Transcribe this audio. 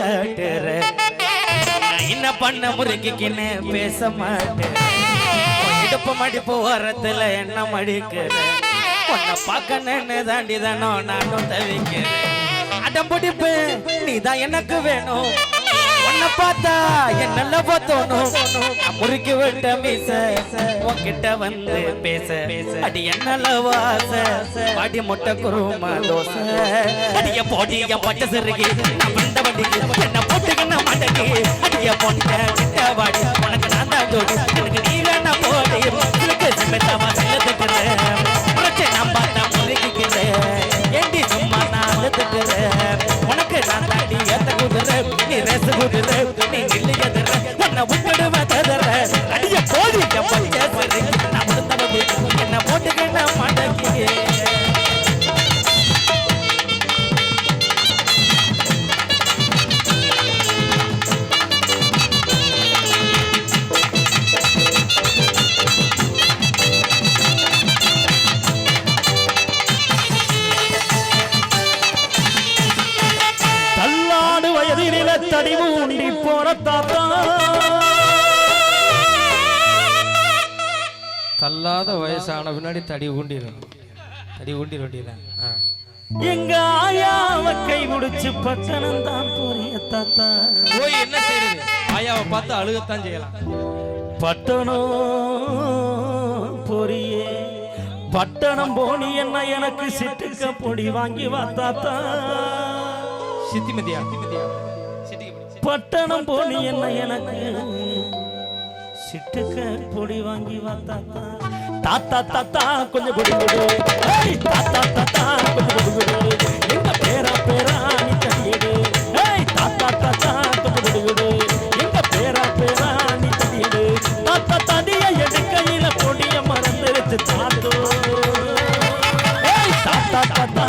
கட்டுற. என்ன பண்ண முறுக்கின்னு பேச மாட்டேன். மடிப்பு ஓரத்துல என்ன மடிக்கிற? உன்னை பார்க்கணுன்னு தாண்டி தாண்டிதானோ நானும் தவிக்கிறேன். அடம் முடிப்பு நீதான் எனக்கு வேணும். என்ன பார்த்தா என்னல்ல பார்த்தோனும் முறுக்கி விட்ட மீச உன்கிட்ட வந்து பேச. அடி என்னல வாச அடி முட்டை குருமா தோசை. அடிய போடிய பட்ட சிறுகி வந்த வண்டிக்கு என்ன போட்டுக்கின மடக்கி. அடிய பொண்ண கிட்ட வாடி உனக்கு நான் தான் ஜோடி. எனக்கு நீ வேணா போடி. உனக்கு சிமெத்தாவா செல்லத்துக்கிறேன் உனக்கு நான் பார்த்தா முறுக்கிக்கிறேன் ஏண்டி சும்மா நான் அழுத்துக்கிறேன் Angel. தடி ஊண்டி போற தாத்தா தள்ளாத வயசான பின்னாடி தடி ஊண்டிடும் தடி ஊண்டி ஆ. எங்க ஆயாவ கை முடிச்சு பட்டணம் தான் போறிய தாத்தா. போய் என்ன செய்யறது ஆயாவை பார்த்து அழுகத்தான் செய்யலாம். பட்டணம் பொரியே பட்டணம் போனி என்ன எனக்கு சிட்டுக்க பொடி வாங்கி வா தாத்தா. சித்திமதியா? பட்டணம் போனி என்ன எனக்கு? சிட்டுக்க பொடி வாங்கி வந்தாத்தா தாத்தா. தாத்தா கொஞ்சம் கொடு கொடு. தாத்தா தாத்தா கொஞ்சம் கொடு கொடு. எங்க பேரா பேரா நீ தடியடு தாத்தா தாத்தா கொஞ்சம் கொடு கொடு. எங்க பேரா பேரா நீ தடியடு தாத்தா தடிய எடுக்கையில பொடிய மறந்துருச்சு தாத்தோ. தாத்தா தாத்தா